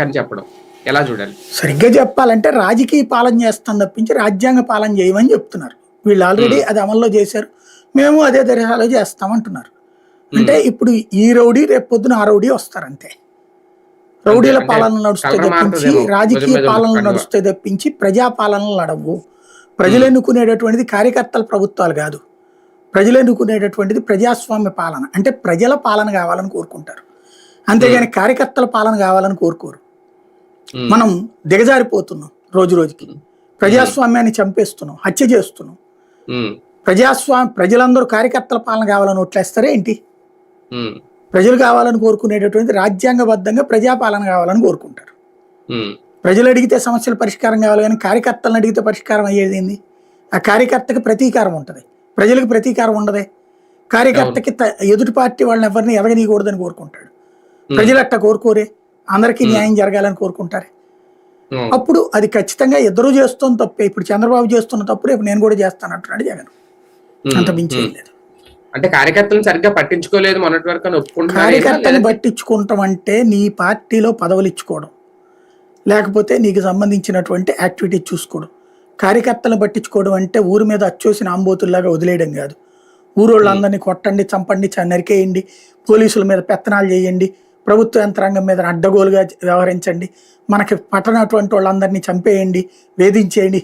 అని చెప్పడం. ఎలా చూడాలి? సరిగ్గా చెప్పాలంటే రాజకీయ పాలన చేస్తాం తప్పించి రాజ్యాంగ పాలన చేయమని చెప్తున్నారు. వీళ్ళు ఆల్రెడీ అది అమల్లో చేశారు. మేము అదే తరహాలో చేస్తామంటున్నారు అంటే ఇప్పుడు ఈ రౌడీ రేపు పొద్దున ఆ రౌడీ వస్తారు అంతే రౌడీల పాలన నడుస్తే తప్పించి. రాజకీయ పాలన. నడుస్తే తప్పించి ప్రజా పాలనలు నడవు. ప్రజలు ఎన్నుకునేటటువంటిది కార్యకర్తల ప్రభుత్వాలు కాదు. ప్రజలు ఎన్నుకునేటటువంటిది ప్రజాస్వామ్య పాలన. అంటే ప్రజల పాలన కావాలని కోరుకుంటారు. అంతేగాని కార్యకర్తల పాలన కావాలని కోరుకోరు. మనం దిగజారిపోతున్నాం రోజు రోజుకి. ప్రజాస్వామ్యాన్ని చంపేస్తున్నాం హత్య చేస్తున్నాం. ప్రజాస్వామ్య ప్రజలందరూ కార్యకర్తల పాలన కావాలని ఓట్లేస్తారా ఏంటి? ప్రజలు కావాలని కోరుకునేటటువంటి రాజ్యాంగబద్ధంగా ప్రజాపాలన కావాలని కోరుకుంటారు. ప్రజలు అడిగితే సమస్యల పరిష్కారం కావాలి కానీ కార్యకర్తలను అడిగితే పరిష్కారం అయ్యేది ఏంది? ఆ కార్యకర్తకి ప్రతీకారం ఉంటుంది. ప్రజలకు ప్రతీకారం ఉండదే. కార్యకర్తకి ఎదుటి పార్టీ వాళ్ళని ఎవరిని ఎదగనీయకూడదని కోరుకుంటాడు. ప్రజలు అట్ట కోరుకోరే. అందరికీ న్యాయం జరగాలని కోరుకుంటారే. అప్పుడు అది ఖచ్చితంగా ఇద్దరు చేస్తున్న తప్పే. ఇప్పుడు చంద్రబాబు చేస్తున్న తప్పు రేపు నేను కూడా చేస్తాను అంటున్నాడు జగన్. అంత మించి. లేదు. అంటే కార్యకర్తలను సరిగ్గా పట్టించుకోలేదు మొన్నటి వరకు లేదా? పట్టించుకుంటాం అంటే నీ పార్టీలో పదవులు ఇచ్చుకోవడం. లేకపోతే నీకు సంబంధించినటువంటి యాక్టివిటీ చూసుకోవడం. కార్యకర్తలను పట్టించుకోవడం అంటే ఊరి మీద అచ్చోసిన ఆంబోతుల్లాగా వదిలేయడం కాదు. ఊరోళ్ళందరినీ కొట్టండి చంపండి నరికేయండి. పోలీసుల మీద పెత్తనాలు చేయండి. ప్రభుత్వ యంత్రాంగం మీద అడ్డగోలుగా వ్యవహరించండి. మనకి పట్టనటువంటి వాళ్ళందరినీ చంపేయండి వేధించేయండి.